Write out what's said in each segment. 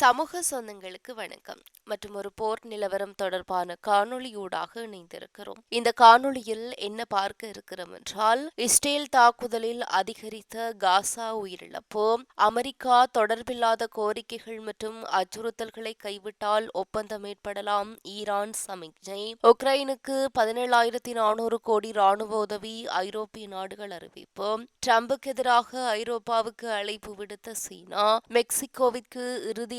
சமூக சொந்தங்களுக்கு வணக்கம். மற்றும் ஒரு போர் நிலவரம் தொடர்பான காணொளியூடாக இணைந்திருக்கிறோம். இந்த காணொளியில் என்ன பார்க்க இருக்கிறோம் என்றால் இஸ்ரேல் தாக்குதலில் அதிகரித்த காசா உயிரிழப்பு அமெரிக்கா தொடர்பில்லாத கோரிக்கைகள் மற்றும் அச்சுறுத்தல்களை கைவிட்டால் ஒப்பந்தம் ஏற்படலாம் ஈரான் சமிக்ஞை உக்ரைனுக்கு பதினேழாயிரத்தி நானூறு கோடி ராணுவ உதவி ஐரோப்பிய நாடுகள் அறிவிப்பு ட்ரம்புக்கு எதிராக ஐரோப்பாவுக்கு அழைப்பு விடுத்த சீனா மெக்சிகோவிற்கு இறுதி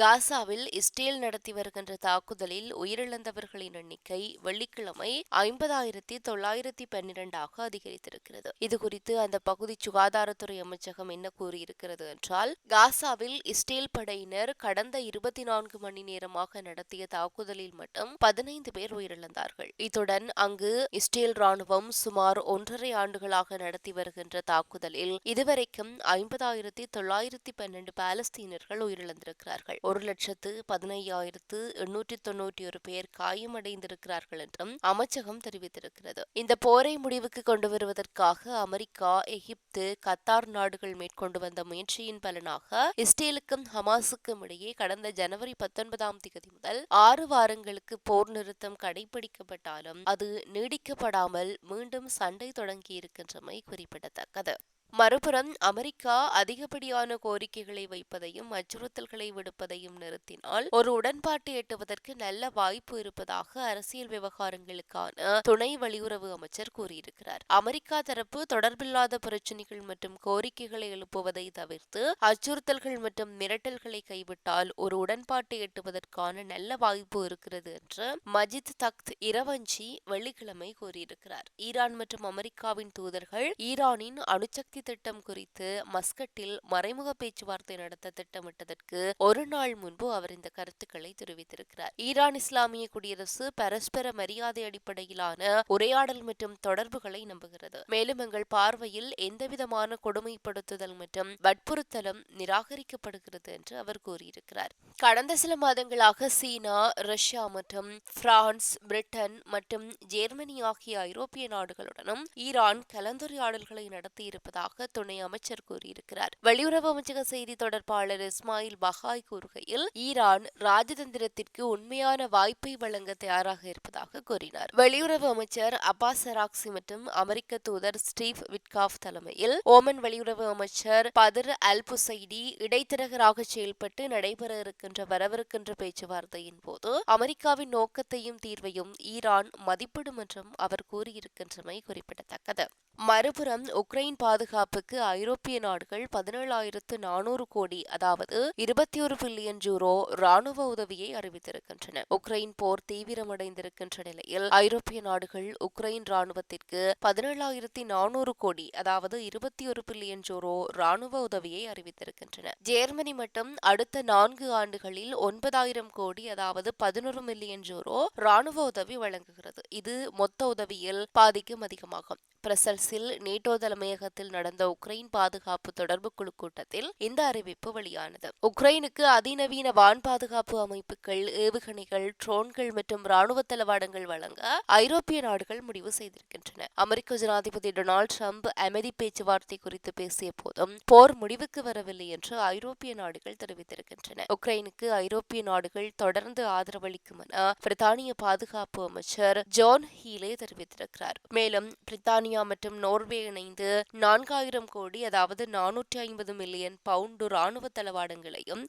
காசாவில் இஸ்ரேல் நடத்தி வருகின்ற தாக்குதலில் உயிரிழந்தவர்களின் எண்ணிக்கை வெள்ளிக்கிழமை ஐம்பதாயிரத்தி தொள்ளாயிரத்தி பன்னிரண்டாக அதிகரித்திருக்கிறது. இதுகுறித்து அந்த பகுதி சுகாதாரத்துறை அமைச்சகம் என்ன கூறியிருக்கிறது என்றால் காசாவில் இஸ்ரேல் படையினர் கடந்த இருபத்தி நான்கு மணி நேரமாக நடத்திய தாக்குதலில் மட்டும் பதினைந்து பேர் உயிரிழந்தார்கள். இத்துடன் அங்கு இஸ்ரேல் ராணுவம் சுமார் ஒன்றரை ஆண்டுகளாக நடத்தி வருகின்ற தாக்குதலில் இதுவரைக்கும் ஐம்பதாயிரத்தி தொள்ளாயிரத்தி பன்னெண்டு பாலஸ்தீனர்கள் உயிரிழந்திருக்கிறார்கள். ஒரு லட்சத்து பதினையாயிரத்து எண்ணூற்றி தொன்னூற்றி ஒரு பேர் காயமடைந்திருக்கிறார்கள் என்றும் அமைச்சகம் தெரிவித்திருக்கிறது. இந்த போரை முடிவுக்கு கொண்டு வருவதற்காக அமெரிக்கா எகிப்து கத்தார் நாடுகள் மேற்கொண்டு வந்த முயற்சியின் பலனாக இஸ்ரேலுக்கும் ஹமாஸுக்கும் இடையே கடந்த ஜனவரி பத்தொன்பதாம் தேதி முதல் ஆறு வாரங்களுக்கு போர் நிறுத்தம் கடைபிடிக்கப்பட்டாலும் அது நீடிக்கப்படாமல் மீண்டும் சண்டை தொடங்கியிருக்கின்றமை குறிப்பிடத்தக்கது. மறுபுறம் அமெரிக்கா அதிகப்படியான கோரிக்கைகளை வைப்பதையும் அச்சுறுத்தல்களை விடுப்பதையும் நிறுத்தினால் ஒரு உடன்பாட்டை எட்டுவதற்கு நல்ல வாய்ப்பு இருப்பதாக அரசியல் விவகாரங்களுக்கான துணை வெளியுறவு அமைச்சர் கூறியிருக்கிறார். அமெரிக்கா தரப்பு தொடர்பில்லாத பிரச்சினைகள் மற்றும் கோரிக்கைகளை எழுப்புவதை தவிர்த்து அச்சுறுத்தல்கள் மற்றும் மிரட்டல்களை கைவிட்டால் ஒரு உடன்பாட்டை எட்டுவதற்கான நல்ல வாய்ப்பு இருக்கிறது என்று மஜித் தக்த் இரவஞ்சி வெள்ளிக்கிழமை கூறியிருக்கிறார். ஈரான் மற்றும் அமெரிக்காவின் தூதர்கள் ஈரானின் அணுசக்தி திட்டம் குறித்து மஸ்கட்டில் மறைமுக பேச்சுவார்த்தை நடத்த திட்டமிட்டதற்கு ஒரு நாள் முன்பு அவர் இந்த கருத்துக்களை தெரிவித்திருக்கிறார். ஈரான் இஸ்லாமிய குடியரசு பரஸ்பர மரியாதை அடிப்படையிலான உரையாடல் மற்றும் தொடர்புகளை நம்புகிறது. மேலும் எங்கள் பார்வையில் எந்தவிதமான கொடுமைப்படுத்துதல் மற்றும் வற்புறுத்தலும் நிராகரிக்கப்படுகிறது என்று அவர் கூறியிருக்கிறார். கடந்த சில மாதங்களாக சீனா ரஷ்யா மற்றும் பிரான்ஸ் பிரிட்டன் மற்றும் ஜெர்மனி ஆகிய ஐரோப்பிய நாடுகளுடனும் ஈரான் கலந்துரையாடல்களை நடத்தியிருப்பதாக துணை அமைச்சர் கூறியிருக்கிறார். வெளியுறவு அமைச்சக செய்தி தொடர்பாளர் இஸ்மாயில் பஹாய் கூறுகையில் ஈரான் ராஜதந்திரத்திற்கு உண்மையான வாய்ப்பை வழங்க தயாராக இருப்பதாக கூறினார். வெளியுறவு அமைச்சர் அப்பாஸ் சராக்சி மற்றும் அமெரிக்க தூதர் ஸ்டீவ் விட்காஃப் தலைமையில் ஓமன் வெளியுறவு அமைச்சர் பதர் அல் புசைடி இடைத்தரகராக செயல்பட்டு நடைபெற இருக்கின்ற வரவிருக்கின்ற பேச்சுவார்த்தையின் போது அமெரிக்காவின் நோக்கத்தையும் தீர்வையும் ஈரான் மதிப்பிடும் என்றும் அவர் கூறியிருக்கின்றமை குறிப்பிடத்தக்கது. மறுபுறம் உக்ரைன் பாதுகாப்பு பாதுகாப்புக்கு ஐரோப்பிய நாடுகள் பதினேழாயிரத்து நானூறு கோடி அதாவது இருபத்தி ஒரு பில்லியன் ஜூரோ ராணுவ உதவியை அறிவித்திருக்கின்றன. உக்ரைன் போர் தீவிரமடைந்திருக்கின்ற நிலையில் ஐரோப்பிய நாடுகள் உக்ரைன் ராணுவத்திற்கு பதினேழாயிரத்தி நானூறு கோடி அதாவது இருபத்தி ஒரு பில்லியன் ஜூரோ ராணுவ உதவியை அறிவித்திருக்கின்றன. ஜெர்மனி மட்டும் அடுத்த நான்கு ஆண்டுகளில் ஒன்பதாயிரம் கோடி அதாவது பதினொரு மில்லியன் ஜூரோ ராணுவ உதவி வழங்குகிறது. இது மொத்த உதவியில் பாதிக்கும் அதிகமாகும். பிரசல்ஸில் நேட்டோ தலைமையகத்தில் நடந்த உக்ரைன் பாதுகாப்பு தொடர்பு குழு கூட்டத்தில் இந்த அறிவிப்பு வெளியானது. உக்ரைனுக்கு அதிநவீன வான் பாதுகாப்பு அமைப்புகள் ஏவுகணைகள் ட்ரோன்கள் மற்றும் ராணுவ தளவாடங்கள் வழங்க ஐரோப்பிய நாடுகள் முடிவு செய்திருக்கின்றன. அமெரிக்க ஜனாதிபதி டொனால்டு ட்ரம்ப் அமைதி பேச்சுவார்த்தை குறித்து பேசிய போதும் போர் முடிவுக்கு வரவில்லை என்று ஐரோப்பிய நாடுகள் தெரிவித்திருக்கின்றன. உக்ரைனுக்கு ஐரோப்பிய நாடுகள் தொடர்ந்து ஆதரவளிக்கும் என பிரித்தானிய பாதுகாப்பு அமைச்சர் ஜான் ஹீலே தெரிவித்திருக்கிறார். மேலும் பிரித்தானிய பிரித்தானியா மற்றும் நோர்வே இணைந்து நான்காயிரம் கோடி அதாவது நானூற்றி ஐம்பது மில்லியன் பவுண்டு ராணுவ தளவாடங்களையும்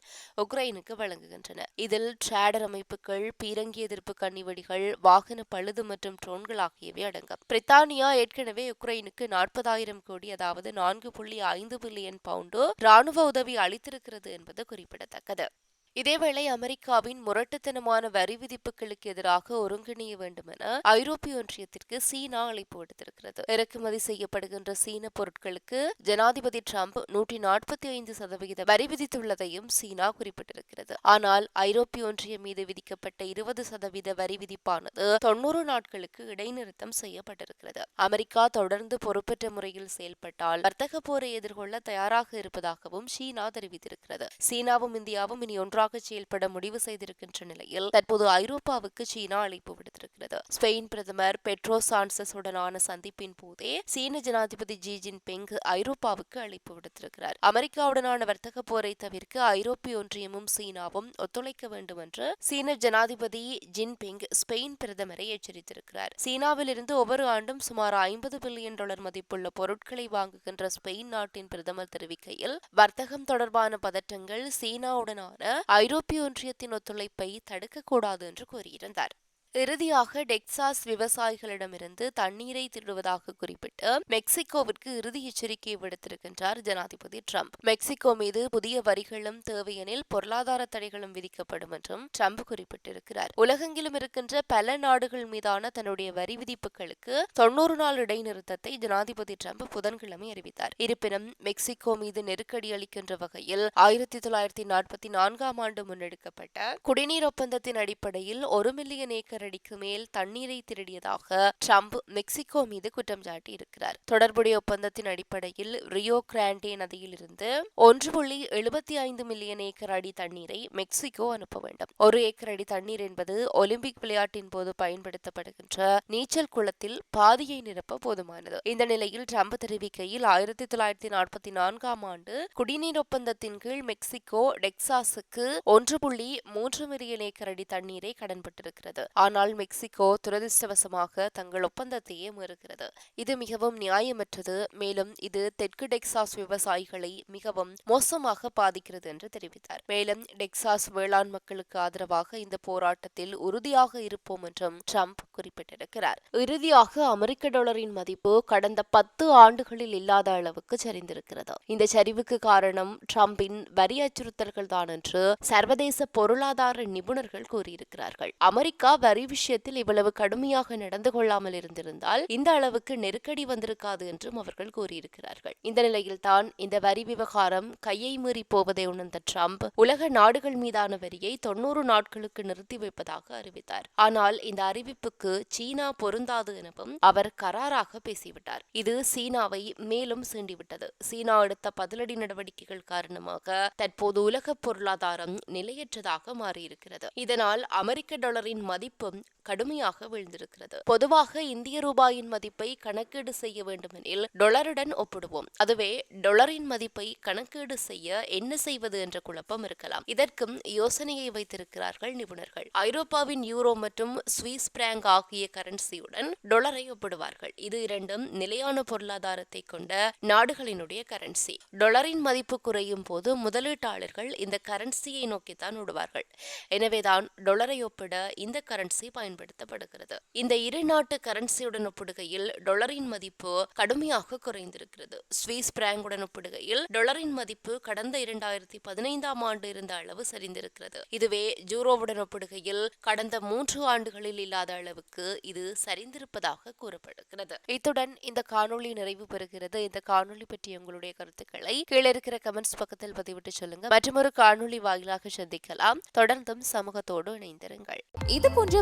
உக்ரைனுக்கு வழங்குகின்றன. இதில் ட்ராடர் அமைப்புகள் பீரங்கி எதிர்ப்பு கண்ணிவெடிகள் வாகன பழுது மற்றும் ட்ரோன்கள் ஆகியவை அடங்கும். பிரித்தானியா ஏற்கனவே உக்ரைனுக்கு நாற்பதாயிரம் கோடி அதாவது நான்கு புள்ளி ஐந்து பில்லியன் பவுண்டு ராணுவ உதவி அளித்திருக்கிறது என்பது குறிப்பிடத்தக்கது. இதேவேளை அமெரிக்காவின் முரட்டுத்தனமான வரி விதிப்புகளுக்கு எதிராக ஒருங்கிணைய வேண்டும் என ஐரோப்பிய ஒன்றியத்திற்கு சீனா அழைப்பு விடுத்திருக்கிறது. இறக்குமதி செய்யப்படுகின்ற சீன பொருட்களுக்கு ஜனாதிபதி டிரம்ப் நூற்றி நாற்பத்தி ஐந்து சதவிகித வரி விதித்துள்ளதையும் சீனா குறிப்பிட்டிருக்கிறது. ஆனால் ஐரோப்பிய ஒன்றியம் மீது விதிக்கப்பட்ட இருபது சதவீத வரி விதிப்பானது தொன்னூறு நாட்களுக்கு இடைநிறுத்தம் செய்யப்பட்டிருக்கிறது. அமெரிக்கா தொடர்ந்து பொறுப்பற்ற முறையில் செயல்பட்டால் வர்த்தக போரை எதிர்கொள்ள தயாராக இருப்பதாகவும் சீனா தெரிவித்திருக்கிறது. சீனாவும் இந்தியாவும் இனி ஒன்றாக செயல்பட முடிவு செய்திருக்கின்ற நிலையில் தற்போது ஐரோப்பாவுக்கு சீனா அழைப்பு விடுத்திருக்கிறது. ஸ்பெயின் பிரதமர் பெட்ரோ சான்சஸ் உடனான சந்திப்பின் போதே சீன ஜனாதிபதி ஜி ஜின்பிங் ஐரோப்பாவுக்கு அழைப்பு விடுத்திருக்கிறார். அமெரிக்காவுடனான வர்த்தக போரை தவிர்க்க ஐரோப்பிய ஒன்றியமும் சீனாவும் ஒத்துழைக்க வேண்டும் என்று சீன ஜனாதிபதி ஜின்பிங் ஸ்பெயின் பிரதமரை எச்சரித்திருக்கிறார். சீனாவிலிருந்து ஒவ்வொரு ஆண்டும் சுமார் ஐம்பது பில்லியன் டாலர் மதிப்புள்ள பொருட்களை வாங்குகின்ற ஸ்பெயின் நாட்டின் பிரதமர் தெரிவிக்கையில் வர்த்தகம் தொடர்பான பதற்றங்கள் சீனாவுடனான ஐரோப்பிய ஒன்றியத்தின் ஒத்துழைப்பை தடுக்கக்கூடாது என்று கூறியிருந்தார். இறுதியாக டெக்சாஸ் விவசாயிகளிடமிருந்து தண்ணீரை திருடுவதாக குறிப்பிட்டு மெக்சிகோவிற்கு இறுதி எச்சரிக்கை விடுத்திருக்கின்றார் ஜனாதிபதி ட்ரம்ப். மெக்சிகோ மீது புதிய வரிகளும் தேவையெனில் பொருளாதார தடைகளும் விதிக்கப்படும் என்றும் ட்ரம்ப் குறிப்பிட்டிருக்கிறார். உலகெங்கிலும் இருக்கின்ற பல நாடுகள் மீதான தன்னுடைய வரி விதிப்புகளுக்கு தொன்னூறு நாள் இடைநிறுத்தத்தை ஜனாதிபதி ட்ரம்ப் புதன்கிழமை அறிவித்தார். இருப்பினும் மெக்சிகோ மீது நெருக்கடி அளிக்கின்ற வகையில் ஆயிரத்தி தொள்ளாயிரத்தி நாற்பத்தி நான்காம் ஆண்டு முன்னெடுக்கப்பட்ட குடிநீர் ஒப்பந்தத்தின் அடிப்படையில் ஒரு மில்லியன் ஏக்கர் அடிக்கு மேல் தண்ணீரை திருடியதாக ட்ரம்ப் மெக்சிகோ மீது குற்றம் சாட்டியிருக்கிறார். தொடர்புடைய ஒப்பந்தத்தின் அடிப்படையில் ரியோ கிராண்டே நதியிலிருந்து ஒன்று புள்ளி எழுபத்தி ஐந்து மில்லியன் ஏக்கர் அடி தண்ணீரை மெக்சிகோ அனுப்ப வேண்டும். ஒரு ஏக்கர் அடி தண்ணீர் என்பது ஒலிம்பிக் விளையாட்டின் போது பயன்படுத்தப்படுகின்ற நீச்சல் குளத்தில் பாதியை நிரப்ப போதுமானது. இந்த நிலையில் ட்ரம்ப் தெரிவிக்கையில் ஆயிரத்தி தொள்ளாயிரத்தி நாற்பத்தி நான்காம் ஆண்டு குடிநீர் ஒப்பந்தத்தின் கீழ் மெக்சிகோ டெக்சாஸுக்கு ஒன்று புள்ளி மூன்று மில்லியன் ஏக்கர் அடி தண்ணீரை கடன்பட்டிருக்கிறது. ஆனால் மெக்சிகோ துரதிருஷ்டவசமாக தங்கள் ஒப்பந்தத்தையே மீறுகிறது. இது மிகவும் நியாயமற்றது. மேலும் இது தெற்கு டெக்சாஸ் விவசாயிகளை மிகவும் மோசமாக பாதிக்கிறது என்று தெரிவித்தார். மேலும் டெக்சாஸ் வேளாண் மக்களுக்கு ஆதரவாக இந்த போராட்டத்தில் உறுதியாக இருப்போம் என்றும் ட்ரம்ப் குறிப்பிட்டிருக்கிறார். இறுதியாக அமெரிக்க டாலரின் மதிப்பு கடந்த பத்து ஆண்டுகளில் இல்லாத அளவுக்கு சரிந்திருக்கிறது. இந்த சரிவுக்கு காரணம் ட்ரம்பின் வரி அச்சுறுத்தல்கள் தான் என்று சர்வதேச பொருளாதார நிபுணர்கள் கூறியிருக்கிறார்கள். அமெரிக்கா வரி விஷயத்தில் இவ்வளவு கடுமையாக நடந்து கொள்ளாமல் இருந்திருந்தால் இந்த அளவுக்கு நெருக்கடி வந்திருக்காது என்றும் அவர்கள் கூறியிருக்கிறார்கள். இந்த நிலையில் தான் இந்த வரி விவகாரம் கையை மீறி போவதை உணர்ந்த ட்ரம்ப் உலக நாடுகள் மீதான வரியை தொன்னூறு நாட்களுக்கு நிறுத்தி வைப்பதாக அறிவித்தார். ஆனால் இந்த அறிவிப்புக்கு சீனா பொருந்தாது எனவும் அவர் கராராக பேசிவிட்டார். இது சீனாவை மேலும் சீண்டிவிட்டது. சீனா எடுத்த பதிலடி நடவடிக்கைகள் காரணமாக தற்போது உலக பொருளாதாரம் நிலையற்றதாக மாறியிருக்கிறது. இதனால் அமெரிக்க டாலரின் மதிப்பு கடுமையாக வீழ்ந்திருக்கிறது. பொதுவாக இந்திய ரூபாயின் மதிப்பை கணக்கீடு செய்ய வேண்டுமெனில் டொலருடன் ஒப்பிடுவோம். அதுவே டொலரின் மதிப்பை கணக்கீடு செய்ய என்ன செய்வது என்ற குழப்பம் இருக்கலாம். இதற்கும் யோசனையை வைத்திருக்கிறார்கள் நிபுணர்கள். ஐரோப்பாவின் யூரோ மற்றும் சுவிஸ் பிராங்க் ஆகிய கரன்சியுடன் டொலரை ஒப்பிடுவார்கள். இது இரண்டும் நிலையான பொருளாதாரத்தை கொண்ட நாடுகளினுடைய கரன்சி. டொலரின் மதிப்பு குறையும் போது முதலீட்டாளர்கள் இந்த கரன்சியை நோக்கித்தான் விடுவார்கள் எனவேதான் டொலரை ஒப்பிட இந்த கரன்சி பயன்படுத்தப்படுகிறது. இந்த இரு நாட்டு கரன்சியுடன் ஒப்பிடுகையில் டொலரின் மதிப்பு கடுமையாக குறைந்திருக்கிறது. ஸ்விஸ் பிராங்குடன் ஒப்பிடுகையில் டொலரின் மதிப்பு கடந்த இரண்டாயிரத்தி பதினைந்தாம் ஆண்டு இருந்த அளவு சரிந்திருக்கிறது. இதுவே ஜூரோவுடன் ஒப்பிடுகையில் கடந்த மூன்று ஆண்டுகளில் இல்லாத அளவுக்கு இது சரிந்திருப்பதாக கூறப்படுகிறது. இத்துடன் இந்த காணொளி நிறைவு பெறுகிறது. இந்த காணொளி பற்றிய உங்களுடைய கருத்துக்களை கீழே இருக்கிற கமெண்ட்ஸ் பக்கத்தில் பதிவிட்டு சொல்லுங்க. மற்றும் ஒரு காணொளி வாயிலாக சந்திக்கலாம். தொடர்ந்தும் சமூகத்தோடு இணைந்திருங்கள். இது போன்ற